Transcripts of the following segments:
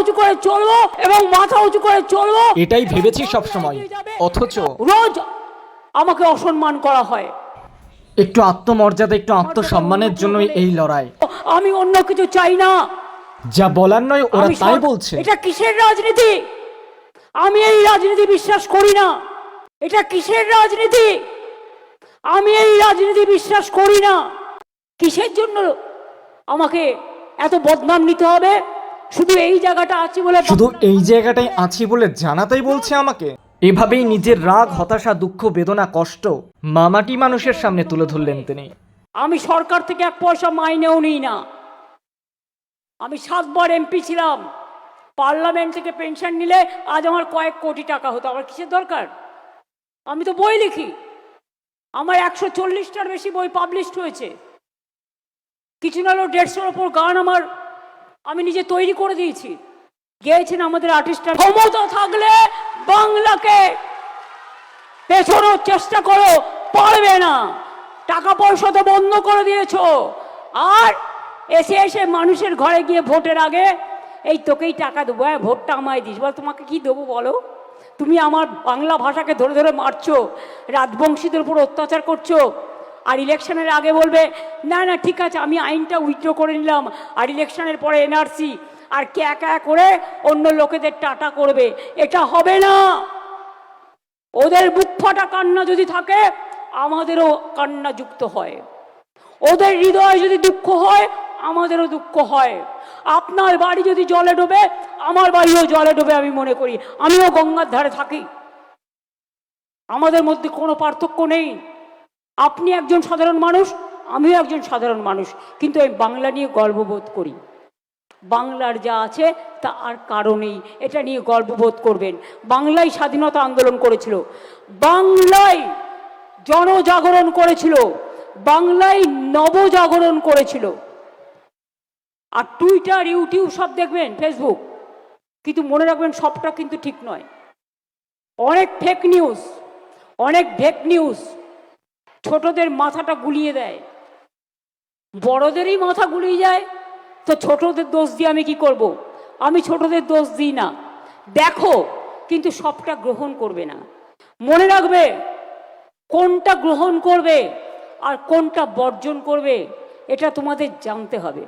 উঁচু করে চলবো এবং মাথা উঁচু করে চলবো। এটাই ভেবেছি সব সময় অথচ রোজ আমাকে অসম্মান করা হয়। একটু আত্মমর্যাদা একটু আত্মসম্মানের জন্যই এই লড়াই। আমি অন্য কিছু চাই না। যা বলার নয় ওরা তাই বলছে। এটা কিসের রাজনীতি? আমি এই রাজনীতি বিশ্বাস করি না। এটা কিসের রাজনীতি? আমি এই রাজনীতি বিশ্বাস করি না। কিসের জন্য আমাকে এত বদনাম নিতে হবে? শুধু এই জায়গাটা আছে বলে শুধু এই জায়গাটায় আছি বলে জানাতেই বলছে আমাকে। এভাবেই নিজের রাগ হতাশা দুঃখ বেদনা কষ্ট মামাটি মানুষের সামনে তুলে ধরলেন তিনি। আমি সরকার থেকে এক পয়সা মাইনেও নিই না। আমি সাতবার এমপি ছিলাম। পার্লামেন্ট থেকে পেনশন নিলে আজ আমার কয়েক কোটি টাকা হতো। আমার কিসের দরকার? আমি তো বই লিখি। আমার একশো চল্লিশটার বেশি বই পাবলিশড হয়েছে। কিছু না হলেও দেড়শোর ওপর গান আমার আমি নিজে তৈরি করে দিয়েছি। গেয়েছেন আমাদের আর্টিস্টরা। ক্ষমতা থাকলে বাংলাকে পেছনোর চেষ্টা করো পারবে না। টাকা পয়সা তো বন্ধ করে দিয়েছ। আর এসে এসে মানুষের ঘরে গিয়ে ভোটের আগে এই তোকেই টাকা দেবো হ্যাঁ ভোটটা আমায় দিস। বল, তোমাকে কি দেবো বলো? তুমি আমার বাংলা ভাষাকে ধরে ধরে মারছো, রাজবংশীদের উপর অত্যাচার করছ আর ইলেকশনের আগে বলবে, না না, ঠিক আছে, আমি আইনটা উইথড্র করে নিলাম। আর ইলেকশনের পরে এনআরসি আর ক্যা ক্যা করে অন্য লোকেদের টাটা করবে, এটা হবে না। ওদের বুক ফাটা কান্না যদি থাকে, আমাদেরও কান্না যুক্ত হয়। ওদের হৃদয়ে যদি দুঃখ হয়, আমাদেরও দুঃখ হয়। আপনার বাড়ি যদি জলে ডোবে, আমার বাড়িও জলে ডোবে আমি মনে করি। আমিও গঙ্গার ধারে থাকি। আমাদের মধ্যে কোনো পার্থক্য নেই। আপনি একজন সাধারণ মানুষ, আমিও একজন সাধারণ মানুষ, কিন্তু আমি বাংলা নিয়ে গর্ববোধ করি। বাংলার যা আছে তা আর কারণেই এটা নিয়ে গর্ববোধ করবেন। বাংলায় স্বাধীনতা আন্দোলন করেছিল, বাংলায় জনজাগরণ করেছিল, বাংলায় নবজাগরণ করেছিল। আর টুইটার ইউটিউব সব দেখবেন ফেসবুক কিন্তু মনে রাখবেন সবটা কিন্তু ঠিক নয়। অনেক ফেক নিউজ অনেক ফেক নিউজ ছোটদের মাথাটা গুলিয়ে দেয়। বড়দেরই মাথা গুলিয়ে যায়, তো ছোটদের দোষ দিয়ে আমি কি করব। আমি ছোটদের দোষ দিই না। দেখো, কিন্তু সবটা গ্রহণ করবে না। মনে রাখবে, কোনটা গ্রহণ করবে আর কোনটা বর্জন করবে, এটা তোমাদের জানতে হবে।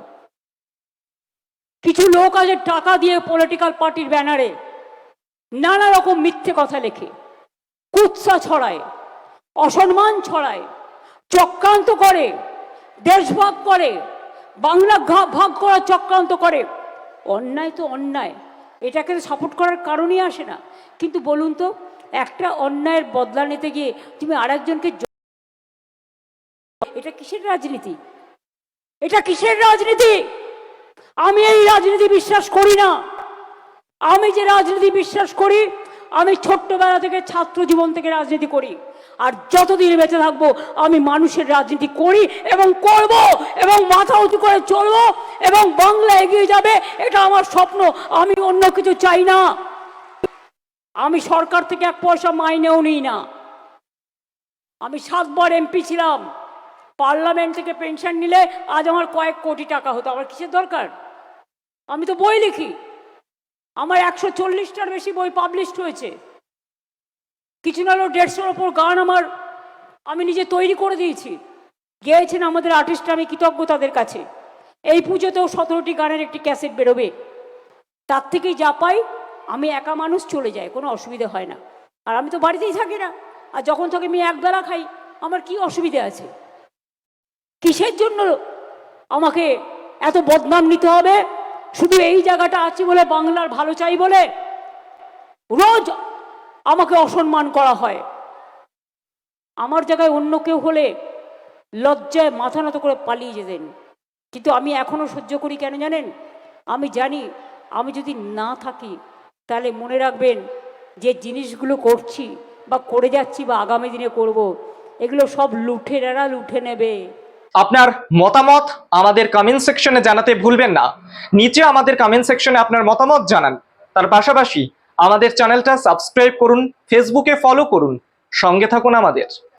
কিছু লোক আছে টাকা দিয়ে পলিটিক্যাল পার্টির ব্যানারে, নানা রকম মিথ্যে কথা লেখে, কুৎসা ছড়ায়। অসম্মান ছড়ায়, চক্রান্ত করে, দেশভাগ করে, বাংলা ভাগ করা, চক্রান্ত করে। অন্যায় তো অন্যায়, এটাকে সাপোর্ট করার কারণই আসে না। কিন্তু বলুন তো, একটা অন্যায়ের বদলা নিতে গিয়ে তুমি আরেকজনকে এটা কিসের রাজনীতি? এটা কিসের রাজনীতি? আমি এই রাজনীতি বিশ্বাস করি না। আমি যে রাজনীতি বিশ্বাস করি আমি ছোট্টবেলা থেকে ছাত্র জীবন থেকে রাজনীতি করি। আর যতদিন বেঁচে থাকব, আমি মানুষের রাজনীতি করি এবং করব এবং মাথা উঁচু করে চলবো এবং বাংলা এগিয়ে যাবে, এটা আমার স্বপ্ন। আমি অন্য কিছু চাই না। আমি সরকার থেকে এক পয়সা মাইনেও নিই না। আমি সাতবার এমপি ছিলাম। পার্লামেন্ট থেকে পেনশন নিলে আজ আমার কয়েক কোটি টাকা হতো। আমার কিসের দরকার? আমি তো বই লিখি। আমার একশো চল্লিশটার বেশি বই পাবলিশড হয়েছে। কিছু না হলেও দেড়শোর ওপর গান আমার, আমি নিজে তৈরি করে দিয়েছি। গেয়েছেন আমাদের আর্টিস্টরা আমি কৃতজ্ঞ তাদের কাছে। এই পুজোতেও সতেরোটি গানের একটি ক্যাসেট বেরোবে। তার থেকেই যা পাই, আমি একা মানুষ চলে যায় কোনো অসুবিধা হয় না। আর আমি তো বাড়িতেই থাকি না। আর যখন থাকি আমি একবেলা খাই, আমার কি অসুবিধা আছে? কিসের জন্য আমাকে এত বদনাম নিতে হবে? শুধু এই জায়গাটা আছি বলে বাংলার ভালো চাই বলে রোজ আমাকে অসম্মান করা হয়। আমার জায়গায় অন্য কেউ হলে লজ্জায় মাথা নত করে পালিয়ে যেতেন। কিন্তু আমি এখনও সহ্য করি কেন জানেন? আমি জানি আমি যদি না থাকি, তাহলে মনে রাখবেন যে জিনিসগুলো করছি বা করে যাচ্ছি বা আগামী দিনে করব, এগুলো সব লুঠেরারা লুঠে নেবে। আপনার মতামত আমাদের কমেন্ট সেকশনে জানাতে ভুলবেন না। নিচে আমাদের কমেন্ট সেকশনে আপনার মতামত জানান। তার পাশাপাশি আমাদের চ্যানেলটা সাবস্ক্রাইব করুন ফেসবুকে ফলো করুন। সঙ্গে থাকুন আমাদের।